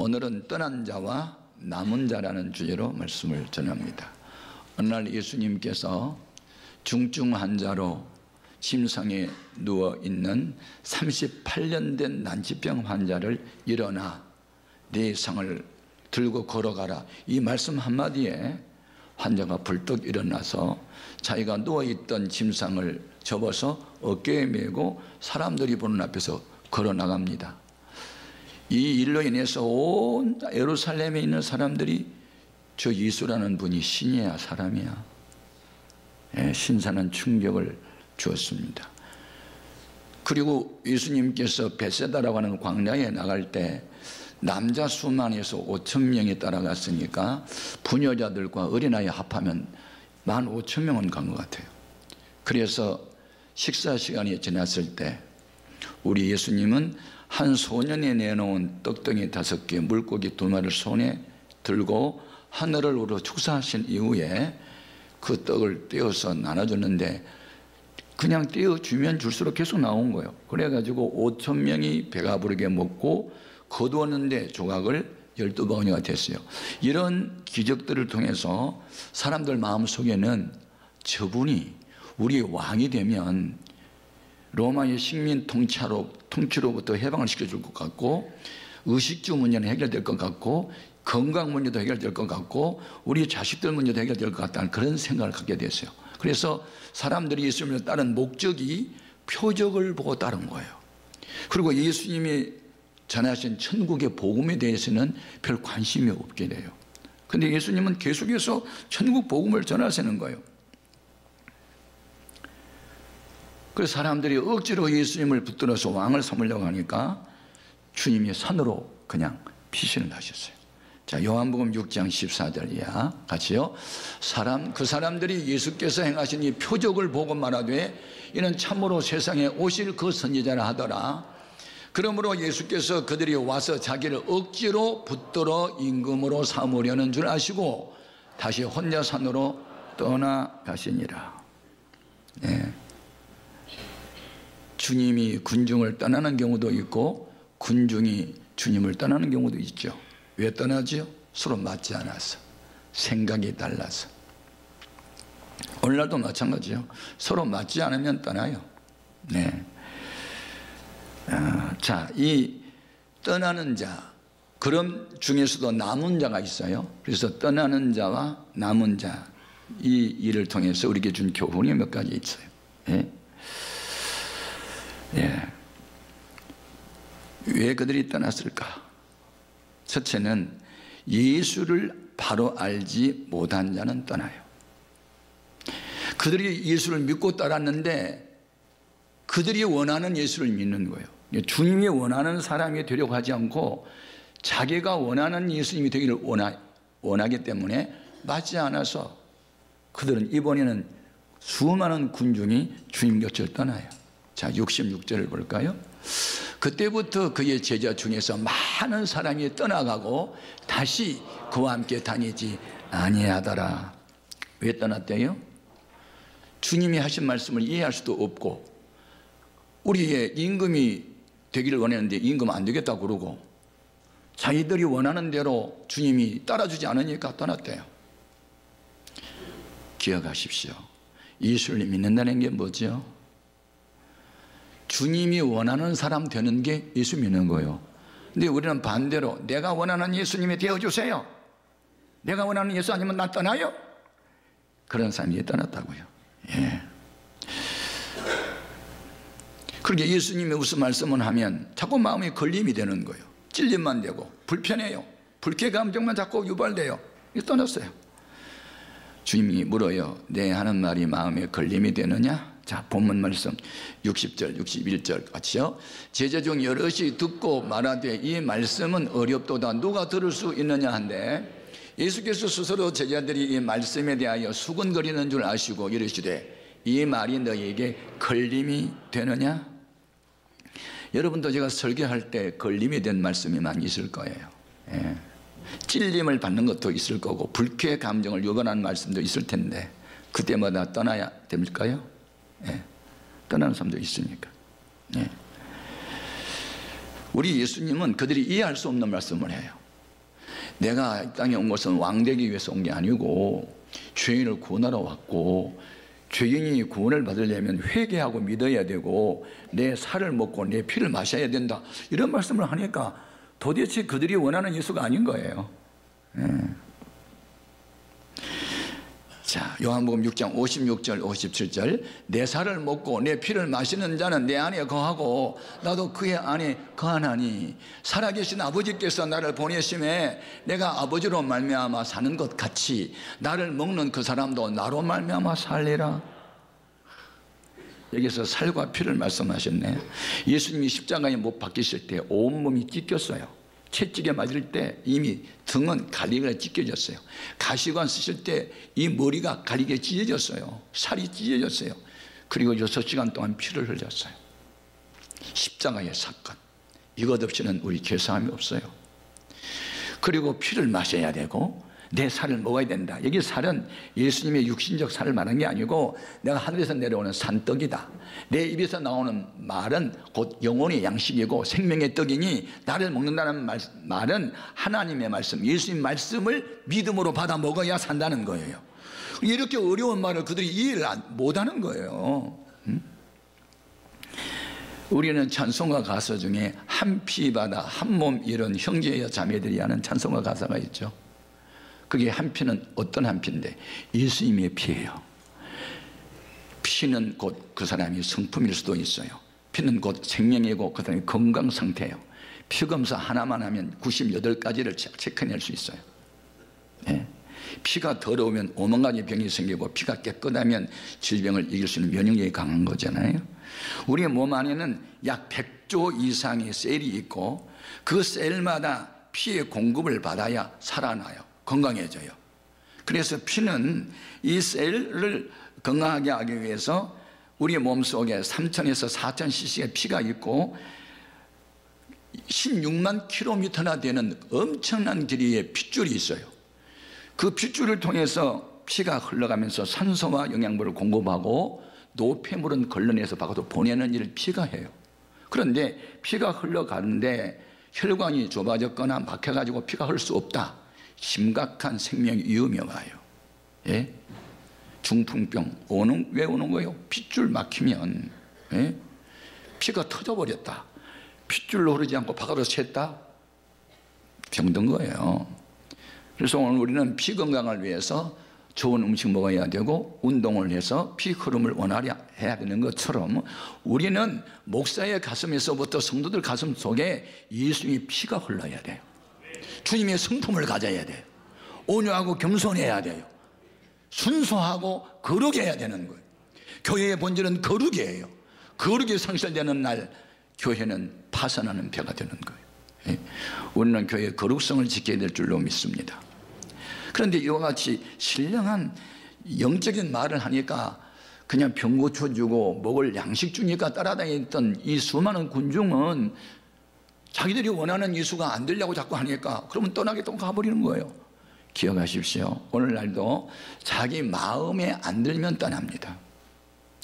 오늘은 떠난 자와 남은 자라는 주제로 말씀을 전합니다. 어느 날 예수님께서 중증 환자로 침상에 누워 있는 38년 된 난치병 환자를 일어나 네 상을 들고 걸어가라 이 말씀 한마디에 환자가 불떡 일어나서 자기가 누워있던 짐상을 접어서 어깨에 메고 사람들이 보는 앞에서 걸어 나갑니다. 이 일로 인해서 온 예루살렘에 있는 사람들이 저 예수라는 분이 신이야 사람이야 예, 신선한 충격을 주었습니다. 그리고 예수님께서 베세다라고 하는 광야에 나갈 때 남자 수만 해서 5천 명이 따라갔으니까 부녀자들과 어린아이 합하면 만 5천 명은 간 것 같아요. 그래서 식사 시간이 지났을 때 우리 예수님은 한 소년이 내놓은 떡덩이 다섯 개, 물고기 두 마리를 손에 들고 하늘을 우러 축사하신 이후에 그 떡을 떼어서 나눠줬는데 그냥 떼어주면 줄수록 계속 나온 거예요. 그래가지고 5천 명이 배가 부르게 먹고 거두었는데 조각을 12번이가 됐어요. 이런 기적들을 통해서 사람들 마음속에는 저분이 우리 왕이 되면 로마의 식민 통치로, 통치로부터 해방을 시켜줄 것 같고 의식주 문제는 해결될 것 같고 건강 문제도 해결될 것 같고 우리 자식들 문제도 해결될 것 같다는 그런 생각을 갖게 됐어요. 그래서 사람들이 예수님을 따른 목적이 표적을 보고 따른 거예요. 그리고 예수님이 전하신 천국의 복음에 대해서는 별 관심이 없게 돼요. 근데 예수님은 계속해서 천국 복음을 전하시는 거예요. 그래서 사람들이 억지로 예수님을 붙들어서 왕을 삼으려고 하니까 주님이 산으로 그냥 피신을 하셨어요. 자, 요한복음 6장 14절 이하 같이요. 사람 그 사람들이 예수께서 행하신 이 표적을 보고 말하되 이는 참으로 세상에 오실 그 선지자라 하더라. 그러므로 예수께서 그들이 와서 자기를 억지로 붙들어 임금으로 삼으려는 줄 아시고 다시 혼자 산으로 떠나가시니라. 네. 주님이 군중을 떠나는 경우도 있고 군중이 주님을 떠나는 경우도 있죠. 왜 떠나지요? 서로 맞지 않아서 생각이 달라서 오늘날도 마찬가지요. 서로 맞지 않으면 떠나요. 네. 아, 자, 이 떠나는 자, 그럼 중에서도 남은 자가 있어요. 그래서 떠나는 자와 남은 자, 이 일을 통해서 우리에게 준 교훈이 몇 가지 있어요. 예. 왜 그들이 떠났을까? 첫째는 예수를 바로 알지 못한 자는 떠나요. 그들이 예수를 믿고 따랐는데 그들이 원하는 예수를 믿는 거예요. 주님이 원하는 사람이 되려고 하지 않고 자기가 원하는 예수님이 되기를 원하, 원하기 때문에 맞지 않아서 그들은 이번에는 수많은 군중이 주님 곁을 떠나요. 자, 66절을 볼까요? 그때부터 그의 제자 중에서 많은 사람이 떠나가고 다시 그와 함께 다니지 아니하더라. 왜 떠났대요? 주님이 하신 말씀을 이해할 수도 없고 우리의 임금이 되기를 원했는데 임금 안 되겠다 그러고 자기들이 원하는 대로 주님이 따라주지 않으니까 떠났대요. 기억하십시오. 예수를 믿는다는 게 뭐죠? 주님이 원하는 사람 되는 게 예수 믿는 거예요. 근데 우리는 반대로 내가 원하는 예수님이 되어주세요. 내가 원하는 예수 아니면 나 떠나요. 그런 사람이 떠났다고요. 예. 그렇게 예수님이 무슨 말씀을 하면 자꾸 마음에 걸림이 되는 거예요. 찔림만 되고 불편해요. 불쾌 감정만 자꾸 유발돼요. 떠났어요. 주님이 물어요. 내 하는 말이 마음에 걸림이 되느냐? 자, 본문 말씀 60절, 61절 같이요. 제자 중 여럿이 듣고 말하되 이 말씀은 어렵도다. 누가 들을 수 있느냐 한데 예수께서 스스로 제자들이 이 말씀에 대하여 수근거리는 줄 아시고 이르시되 이 말이 너희에게 걸림이 되느냐? 여러분도 제가 설교할 때 걸림이 된 말씀이 많이 있을 거예요. 예. 찔림을 받는 것도 있을 거고 불쾌 감정을 유발하는 말씀도 있을 텐데 그때마다 떠나야 됩니까요? 예. 떠나는 사람도 있으니까. 예. 우리 예수님은 그들이 이해할 수 없는 말씀을 해요. 내가 이 땅에 온 것은 왕되기 위해서 온 게 아니고 죄인을 구원하러 왔고 죄인이 구원을 받으려면 회개하고 믿어야 되고 내 살을 먹고 내 피를 마셔야 된다 이런 말씀을 하니까 도대체 그들이 원하는 예수가 아닌 거예요 예. 자, 요한복음 6장 56절 57절. 내 살을 먹고 내 피를 마시는 자는 내 안에 거하고 나도 그의 안에 거하나니 살아계신 아버지께서 나를 보내심에 내가 아버지로 말미암아 사는 것 같이 나를 먹는 그 사람도 나로 말미암아 살리라. 여기서 살과 피를 말씀하셨네. 예수님이 십자가에 못 박히실 때 온몸이 찢겼어요 채찍에 맞을 때 이미 등은 갈리게 찢겨졌어요. 가시관 쓰실 때 이 머리가 갈리게 찢어졌어요. 살이 찢어졌어요. 그리고 6시간 동안 피를 흘렸어요. 십자가의 사건. 이것 없이는 우리 죄사함이 없어요. 그리고 피를 마셔야 되고 내 살을 먹어야 된다. 여기 살은 예수님의 육신적 살을 말한 게 아니고 내가 하늘에서 내려오는 산떡이다. 내 입에서 나오는 말은 곧 영혼의 양식이고 생명의 떡이니 나를 먹는다는 말, 말은 하나님의 말씀, 예수님 말씀을 믿음으로 받아 먹어야 산다는 거예요. 이렇게 어려운 말을 그들이 이해를 못하는 거예요. 우리는 찬송가 가사 중에 한 피바다 한몸 이런 형제여 자매들이 하는 찬송가 가사가 있죠. 그게 한 피는 어떤 한 피인데 예수님의 피예요. 피는 곧 그 사람이 성품일 수도 있어요. 피는 곧 생명이고 그 사람이 건강 상태예요. 피 검사 하나만 하면 98가지를 체크해낼 수 있어요. 네. 피가 더러우면 오만 가지 병이 생기고 피가 깨끗하면 질병을 이길 수 있는 면역력이 강한 거잖아요. 우리 몸 안에는 약 100조 이상의 셀이 있고 그 셀마다 피의 공급을 받아야 살아나요. 건강해져요. 그래서 피는 이 셀을 건강하게 하기 위해서 우리 몸속에 3천에서 4천 cc의 피가 있고 16만 킬로미터나 되는 엄청난 길이의 핏줄이 있어요. 그 핏줄을 통해서 피가 흘러가면서 산소와 영양분을 공급하고 노폐물은 걸러내서 밖으로 보내는 일을 피가 해요. 그런데 피가 흘러가는데 혈관이 좁아졌거나 막혀가지고 피가 흘 수 없다. 심각한 생명 위험이 와요. 예? 중풍병 오는 왜 오는 거예요? 핏줄 막히면 예? 피가 터져 버렸다. 핏줄로 흐르지 않고 바깥으로 샜다. 병든 거예요. 그래서 오늘 우리는 피 건강을 위해서 좋은 음식 먹어야 되고 운동을 해서 피 흐름을 원활히 해야 되는 것처럼 우리는 목사의 가슴에서부터 성도들 가슴 속에 예수님의 피가 흘러야 돼요. 주님의 성품을 가져야 돼요. 온유하고 겸손해야 돼요. 순수하고 거룩해야 되는 거예요. 교회의 본질은 거룩이에요. 거룩이 상실되는 날 교회는 파산하는 배가 되는 거예요. 예? 우리는 교회의 거룩성을 지켜야 될 줄로 믿습니다. 그런데 이와 같이 신령한 영적인 말을 하니까 그냥 병 고쳐주고 먹을 양식 주니까 따라다녔던 이 수많은 군중은 자기들이 원하는 이수가 안 되려고 자꾸 하니까 그러면 떠나겠다고 가버리는 거예요. 기억하십시오. 오늘날도 자기 마음에 안 들면 떠납니다.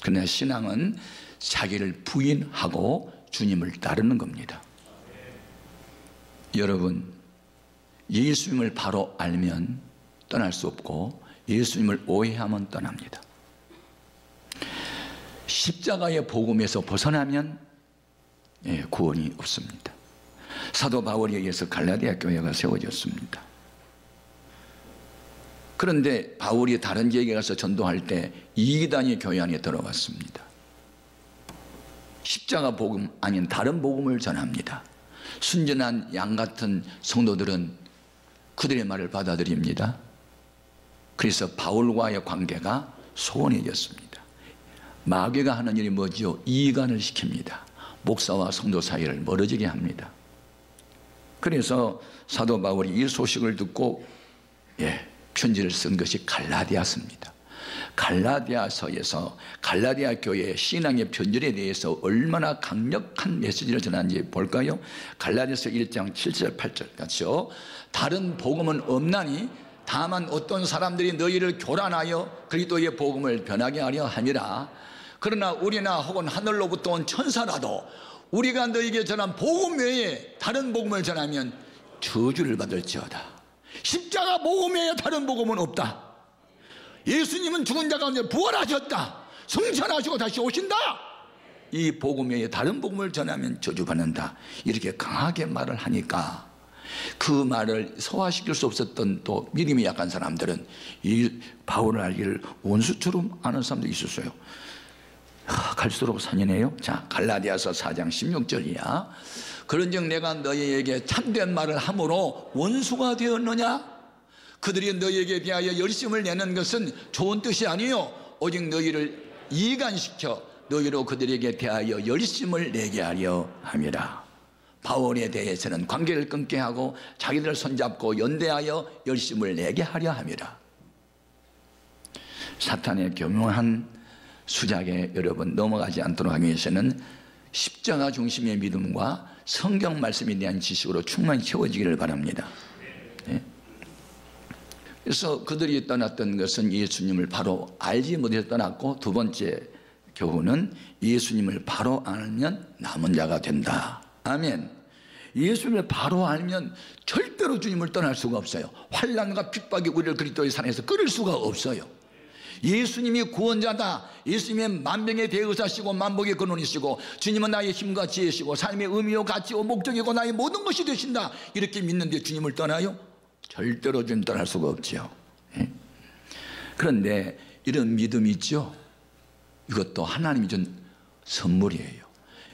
그러나 신앙은 자기를 부인하고 주님을 따르는 겁니다. 여러분, 예수님을 바로 알면 떠날 수 없고 예수님을 오해하면 떠납니다. 십자가의 복음에서 벗어나면 예, 구원이 없습니다. 사도 바울에 의해서 갈라디아 교회가 세워졌습니다. 그런데 바울이 다른 지역에 가서 전도할 때 이단이 교회 안에 들어왔습니다. 십자가 복음 아닌 다른 복음을 전합니다. 순전한 양 같은 성도들은 그들의 말을 받아들입니다. 그래서 바울과의 관계가 소원해졌습니다. 마귀가 하는 일이 뭐죠? 이간을 시킵니다. 목사와 성도 사이를 멀어지게 합니다. 그래서 사도 바울이 이 소식을 듣고 예, 편지를 쓴 것이 갈라디아서입니다. 갈라디아서에서 갈라디아 교회의 신앙의 변절에 대해서 얼마나 강력한 메시지를 전하는지 볼까요? 갈라디아서 1장 7절 8절 같이요. 다른 복음은 없나니 다만 어떤 사람들이 너희를 교란하여 그리스도의 복음을 변하게 하려 함이라. 그러나 우리나 혹은 하늘로부터 온 천사라도 우리가 너에게 전한 복음 외에 다른 복음을 전하면 저주를 받을지어다. 십자가 복음 외에 다른 복음은 없다. 예수님은 죽은 자 가운데 부활하셨다. 성천하시고 다시 오신다. 이 복음 외에 다른 복음을 전하면 저주받는다. 이렇게 강하게 말을 하니까 그 말을 소화시킬 수 없었던 또 믿음이 약한 사람들은 이 바울을 알기를 원수처럼 아는 사람도 있었어요. 하, 갈수록 산이네요. 자, 갈라디아서 4장 16절이야. 그런즉 내가 너희에게 참된 말을 함으로 원수가 되었느냐? 그들이 너희에게 대하여 열심을 내는 것은 좋은 뜻이 아니요 오직 너희를 이간시켜 너희로 그들에게 대하여 열심을 내게 하려 함이라. 바울에 대해서는 관계를 끊게 하고 자기들을 손잡고 연대하여 열심을 내게 하려 함이라. 사탄의 교묘한 수작에 여러분 넘어가지 않도록 하기 위해서는 십자가 중심의 믿음과 성경 말씀에 대한 지식으로 충만히 채워지기를 바랍니다. 네? 그래서 그들이 떠났던 것은 예수님을 바로 알지 못해서 떠났고 두 번째 교훈은 예수님을 바로 알면 남은 자가 된다. 아멘. 예수님을 바로 알면 절대로 주님을 떠날 수가 없어요. 환란과 핍박이 우리를 그리스도의 산에서 끌을 수가 없어요. 예수님이 구원자다. 예수님의 만병의 대의사시고 만복의 근원이시고 주님은 나의 힘과 지혜시고 삶의 의미요 가치요 목적이고 나의 모든 것이 되신다. 이렇게 믿는데 주님을 떠나요? 절대로 주님 떠날 수가 없죠. 예? 그런데 이런 믿음이 있죠. 이것도 하나님이 준 선물이에요.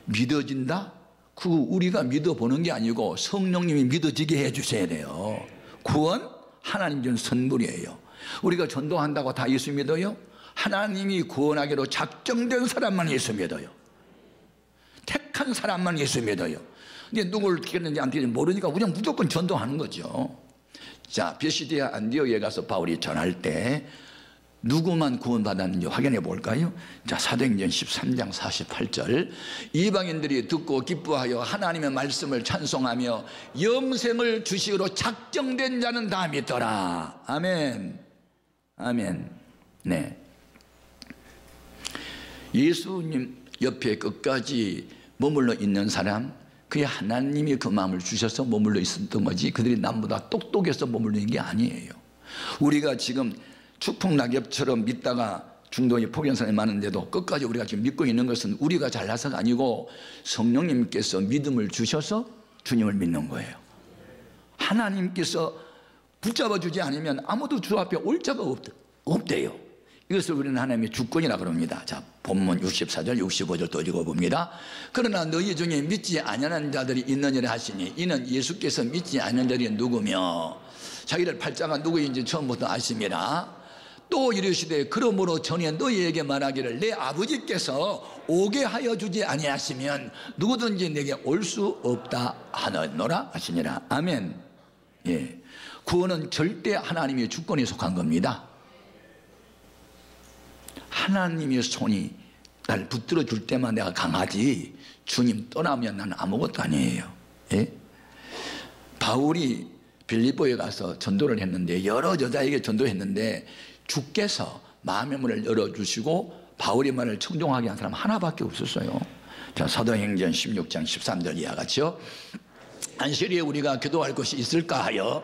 믿어진다? 그 우리가 믿어보는 게 아니고 성령님이 믿어지게 해주셔야 돼요. 구원? 하나님 준 선물이에요. 우리가 전도한다고 다 예수 믿어요? 하나님이 구원하기로 작정된 사람만 예수 믿어요. 택한 사람만 예수 믿어요. 근데 누구를 택했는지 안 택했는지 모르니까 그냥 무조건 전도하는 거죠. 자, 베시디아 안디옥에 가서 바울이 전할 때 누구만 구원받았는지 확인해 볼까요? 자, 사도행전 13장 48절. 이방인들이 듣고 기뻐하여 하나님의 말씀을 찬송하며 영생을 주시기로 작정된 자는 다 믿더라. 아멘. 아멘. 네. 예수님 옆에 끝까지 머물러 있는 사람, 그게 하나님이 그 마음을 주셔서 머물러 있었던 거지, 그들이 남보다 똑똑해서 머물러 있는 게 아니에요. 우리가 지금 축풍 낙엽처럼 믿다가 중동에 포기한 많은데도 끝까지 우리가 지금 믿고 있는 것은 우리가 잘나서가 아니고 성령님께서 믿음을 주셔서 주님을 믿는 거예요. 하나님께서 붙잡아 주지 않으면 아무도 주 앞에 올 자가 없, 대요 이것을 우리는 하나님의 주권이라 그럽니다. 자, 본문 64절, 65절 또 읽어봅니다. 그러나 너희 중에 믿지 아니하는 자들이 있느니라 하시니 이는 예수께서 믿지 않는 자들이 누구며 자기를 팔자가 누구인지 처음부터 아십니다. 또 이르시되 그러므로 전에 너희에게 말하기를 내 아버지께서 오게 하여 주지 아니하시면 누구든지 내게 올 수 없다 하느노라 하시니라 아멘 예 구원은 절대 하나님의 주권에 속한 겁니다 하나님의 손이 날 붙들어 줄 때만 내가 강하지 주님 떠나면 나는 아무것도 아니에요 예? 바울이 빌리보에 가서 전도를 했는데 여러 여자에게 전도했는데 주께서 마음의 문을 열어주시고 바울의 말을 청종하게 한 사람 하나밖에 없었어요. 자, 사도행전 16장 13절 이하 같이요. 안실에 우리가 기도할 곳이 있을까 하여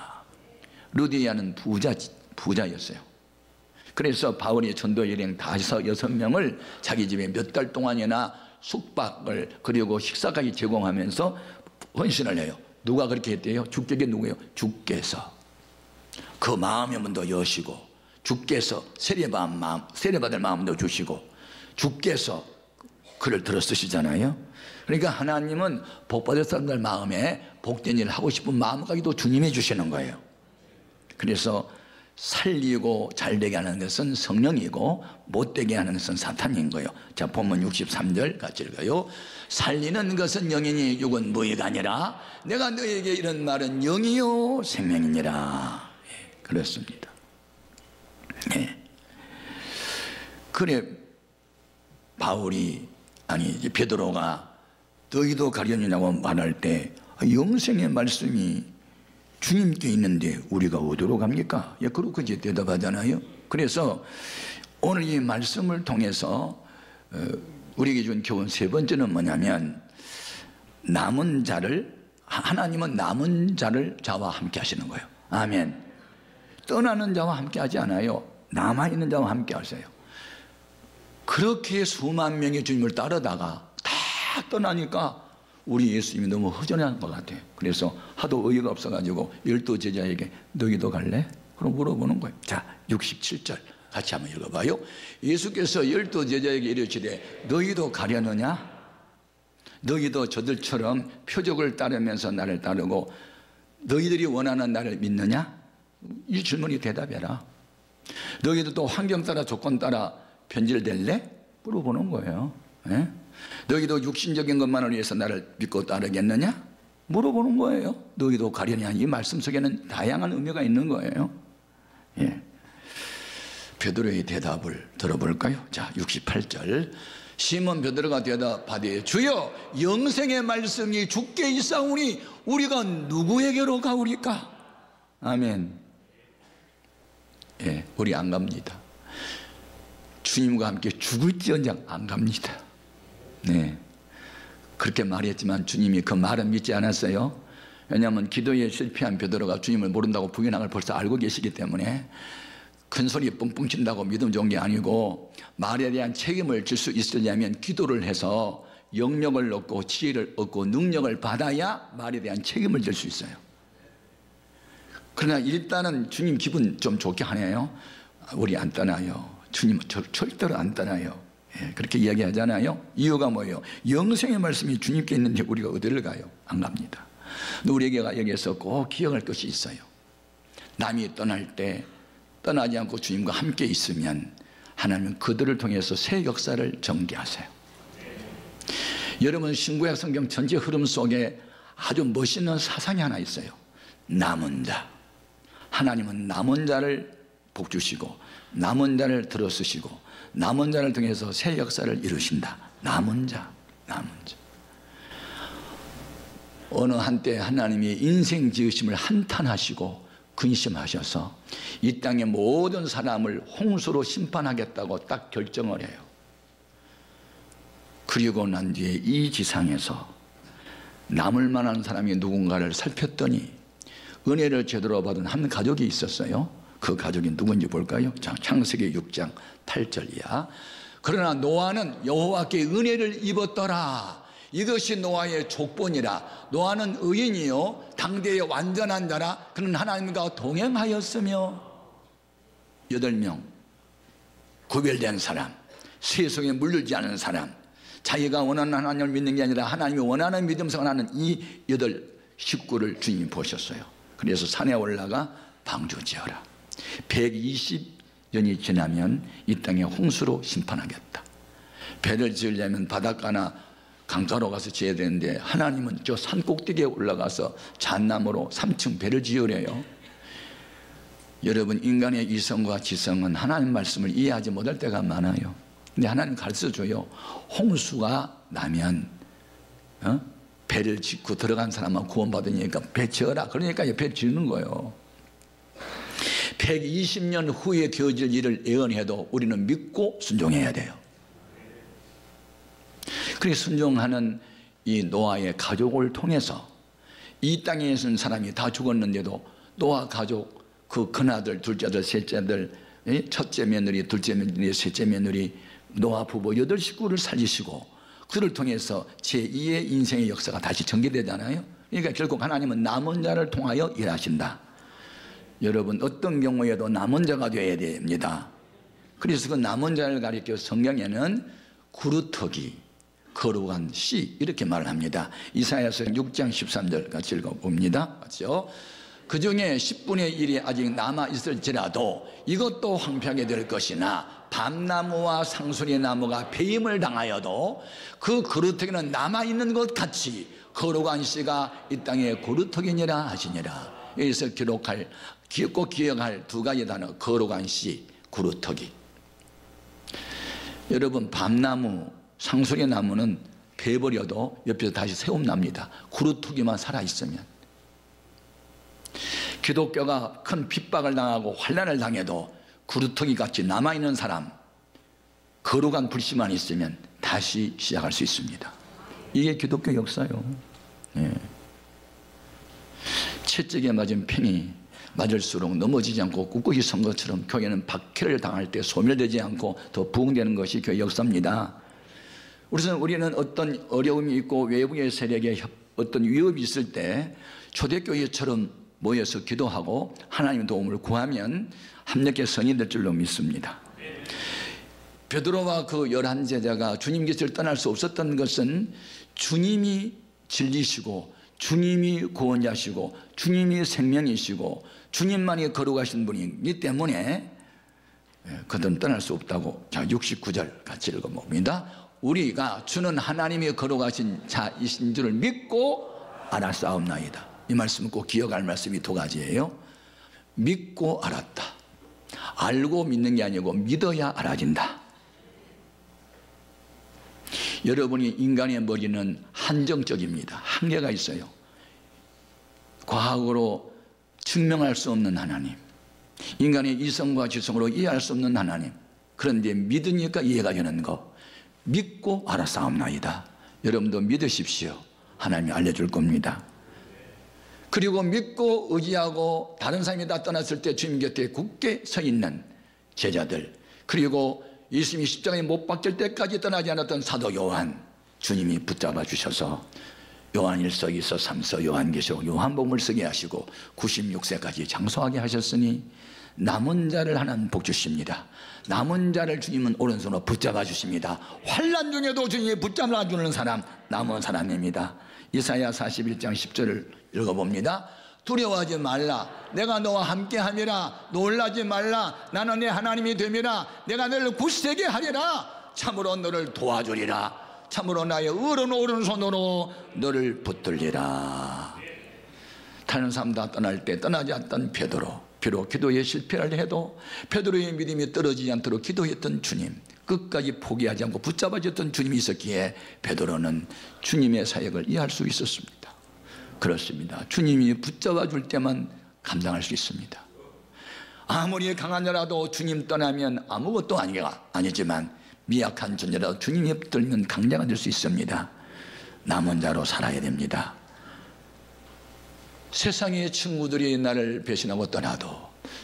루디아는 부자, 부자였어요 그래서 바울이 전도 여행 다섯 여섯 명을 자기 집에 몇 달 동안이나 숙박을 그리고 식사까지 제공하면서 헌신을 해요 누가 그렇게 했대요? 주께게 누구예요? 주께서 그 마음의 문도 여시고 주께서 세례받은 마음, 세례받을 마음도 주시고 주께서 그를 들어 쓰시잖아요. 그러니까 하나님은 복받을 사람들 마음에 복된 일을 하고 싶은 마음까지도 주님이 주시는 거예요. 그래서 살리고 잘되게 하는 것은 성령이고 못되게 하는 것은 사탄인 거예요. 자, 본문 63절 같이 읽어요. 살리는 것은 영이니 육은 무의가 아니라 내가 너에게 이런 말은 영이요 생명이니라. 예, 그렇습니다. 네. 그래 바울이 아니 베드로가 너희도 가려느냐고 말할 때 영생의 말씀이 주님께 있는데 우리가 어디로 갑니까? 예, 그렇게 이제 대답하잖아요. 그래서 오늘 이 말씀을 통해서 어, 우리에게 준 교훈 세 번째는 뭐냐면 남은 자를 하나님은 남은 자를 자와 함께 하시는 거예요. 아멘. 떠나는 자와 함께 하지 않아요. 남아 있는 자와 함께 하세요. 그렇게 수만 명의 주님을 따르다가 다 떠나니까 우리 예수님이 너무 허전한 것 같아요. 그래서 하도 의의가 없어가지고 열두 제자에게 너희도 갈래? 그럼 물어보는 거예요. 자, 67절 같이 한번 읽어봐요. 예수께서 열두 제자에게 이르시되 너희도 가려느냐? 너희도 저들처럼 표적을 따르면서 나를 따르고 너희들이 원하는 나를 믿느냐? 이 질문이 대답해라. 너희도 또 환경 따라 조건 따라 변질될래? 물어보는 거예요. 예? 너희도 육신적인 것만을 위해서 나를 믿고 따르겠느냐? 물어보는 거예요. 너희도 가려냐? 이 말씀 속에는 다양한 의미가 있는 거예요. 예. 베드로의 대답을 들어볼까요? 자, 68절. 시몬 베드로가 대답하되 주여 영생의 말씀이 주께 있사오니 우리가 누구에게로 가오리까? 아멘. 예, 우리 안 갑니다. 주님과 함께 죽을지언정 안 갑니다. 네. 그렇게 말했지만 주님이 그 말은 믿지 않았어요. 왜냐하면 기도에 실패한 베드로가 주님을 모른다고 부인한 걸 벌써 알고 계시기 때문에 큰 소리 뻥뻥 친다고 믿음 좋은 게 아니고 말에 대한 책임을 질 수 있으려면 기도를 해서 영력을 얻고 지혜를 얻고 능력을 받아야 말에 대한 책임을 질 수 있어요. 그러나 일단은 주님 기분 좀 좋게 하네요. 우리 안 떠나요. 주님 절대로 안 떠나요. 예, 그렇게 이야기하잖아요. 이유가 뭐예요? 영생의 말씀이 주님께 있는데 우리가 어디를 가요? 안 갑니다. 우리에게 여기에서 꼭 기억할 것이 있어요. 남이 떠날 때 떠나지 않고 주님과 함께 있으면 하나님은 그들을 통해서 새 역사를 전개하세요. 여러분 신구약 성경 전체 흐름 속에 아주 멋있는 사상이 하나 있어요. 남은 자. 하나님은 남은 자를 복주시고 남은 자를 들어쓰시고 남은 자를 통해서 새 역사를 이루신다. 남은 자, 남은 자. 어느 한때 하나님이 인생 지으심을 한탄하시고 근심하셔서 이 땅의 모든 사람을 홍수로 심판하겠다고 딱 결정을 해요. 그리고 난 뒤에 이 지상에서 남을 만한 사람이 누군가를 살폈더니 은혜를 제대로 받은 한 가족이 있었어요. 그 가족이 누군지 볼까요? 창세기 6장 8절 이야. 그러나 노아는 여호와께 은혜를 입었더라. 이것이 노아의 족본이라. 노아는 의인이요 당대의 완전한 자라. 그는 하나님과 동행하였으며 여덟 명 구별된 사람, 세속에 물들지 않은 사람, 자기가 원하는 하나님을 믿는 게 아니라 하나님이 원하는 믿음서 하는 이 여덟 식구를 주님이 보셨어요. 그래서 산에 올라가 방주 지어라. 120년이 지나면 이 땅에 홍수로 심판하겠다. 배를 지으려면 바닷가나 강가로 가서 지어야 되는데 하나님은 저 산 꼭대기에 올라가서 잣나무로 3층 배를 지으래요. 여러분 인간의 이성과 지성은 하나님 말씀을 이해하지 못할 때가 많아요. 근데 하나님 가르쳐 줘요. 홍수가 나면 어? 배를 짓고 들어간 사람만 구원받으니까 배 지어라. 그러니까 배 지는 거예요. 120년 후에 되어질 일을 예언해도 우리는 믿고 순종해야 돼요. 그렇게 순종하는 이 노아의 가족을 통해서 이 땅에 있는 사람이 다 죽었는데도 노아 가족 그 큰아들, 둘째 아들, 셋째 아들, 첫째 며느리, 둘째 며느리, 셋째 며느리 노아 부부 여덟 식구를 살리시고 그를 통해서 제2의 인생의 역사가 다시 전개되잖아요. 그러니까 결국 하나님은 남은 자를 통하여 일하신다. 여러분 어떤 경우에도 남은 자가 되어야 됩니다. 그래서 그 남은 자를 가리켜 성경에는 구루터기, 거룩한 씨 이렇게 말을 합니다. 이사야서 6장 13절 같이 읽어봅니다. 맞죠? 그 중에 10분의 1이 아직 남아 있을지라도 이것도 황폐하게 될 것이나 밤나무와 상수리 나무가 배임을 당하여도 그 그루터기는 남아 있는 것 같이 거룩한 씨가 이 땅에 그루터기니라 하시니라. 여기서 기록할 꼭 기억할 두 가지 단어 거룩한 씨, 구루터기. 여러분 밤나무, 상수리 나무는 베버려도 옆에서 다시 새움납니다. 구루터기만 살아있으면. 기독교가 큰 핍박을 당하고 환란을 당해도 구루터기 같이 남아있는 사람, 거룩한 불씨만 있으면 다시 시작할 수 있습니다. 이게 기독교 역사요. 예. 채찍에 맞은 팽이 맞을수록 넘어지지 않고 꿋꿋이 선 것처럼 교회는 박해를 당할 때 소멸되지 않고 더 부흥되는 것이 교회 역사입니다. 우선 우리는 어떤 어려움이 있고 외부의 세력의 어떤 위협이 있을 때 초대교회처럼 모여서 기도하고 하나님의 도움을 구하면 합력의 선이 될 줄로 믿습니다. 베드로와 그 열한 제자가 주님 곁을 떠날 수 없었던 것은 주님이 진리시고 주님이 구원자시고 주님이 생명이시고 주님만이 거룩하신 분이기 때문에 예, 그들은 떠날 수 없다고 자 69절 같이 읽어봅니다. 우리가 주는 하나님이 거룩하신 자이신 줄을 믿고 알았사옵나이다. 이 말씀은 꼭 기억할 말씀이 두 가지예요. 믿고 알았다. 알고 믿는 게 아니고 믿어야 알아진다. 여러분이 인간의 머리는 한정적입니다. 한계가 있어요. 과학으로 증명할 수 없는 하나님. 인간의 이성과 지성으로 이해할 수 없는 하나님. 그런데 믿으니까 이해가 되는 거. 믿고 알아싸움나이다. 여러분도 믿으십시오. 하나님이 알려줄 겁니다. 그리고 믿고 의지하고 다른 사람이 다 떠났을 때 주님 곁에 굳게 서 있는 제자들 그리고 예수님이 십자가에 못 박힐 때까지 떠나지 않았던 사도 요한 주님이 붙잡아 주셔서 요한 1서 2서 3서 요한계시록 요한복음을 쓰게 하시고 96세까지 장수하게 하셨으니 남은 자를 하나님 복 주십니다. 남은 자를 주님은 오른손으로 붙잡아 주십니다. 환란 중에도 주님이 붙잡아 주는 사람 남은 사람입니다. 이사야 41장 10절을 읽어봅니다. 두려워하지 말라. 내가 너와 함께 함이라. 놀라지 말라. 나는 내 하나님이 됨이라. 내가 너를 굳세게 하리라. 참으로 너를 도와주리라 참으로 나의 의로운 오른손으로 너를 붙들리라 다른 사람 다 떠날 때 떠나지 않던 베드로 비록 기도에 실패를 해도 베드로의 믿음이 떨어지지 않도록 기도했던 주님 끝까지 포기하지 않고 붙잡아줬던 주님이 있었기에 베드로는 주님의 사역을 이해할 수 있었습니다 그렇습니다. 주님이 붙잡아 줄 때만 감당할 수 있습니다. 아무리 강한 자라도 주님 떠나면 아무것도 아니지만 미약한 존재라도 주님이 붙들면 강자가 될 수 있습니다. 남은 자로 살아야 됩니다. 세상의 친구들이 나를 배신하고 떠나도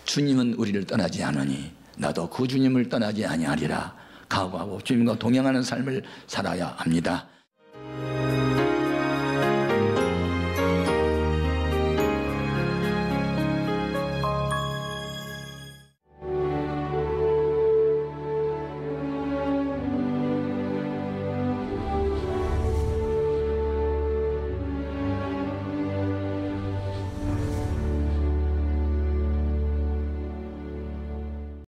주님은 우리를 떠나지 않으니 나도 그 주님을 떠나지 아니하리라 각오하고 주님과 동행하는 삶을 살아야 합니다.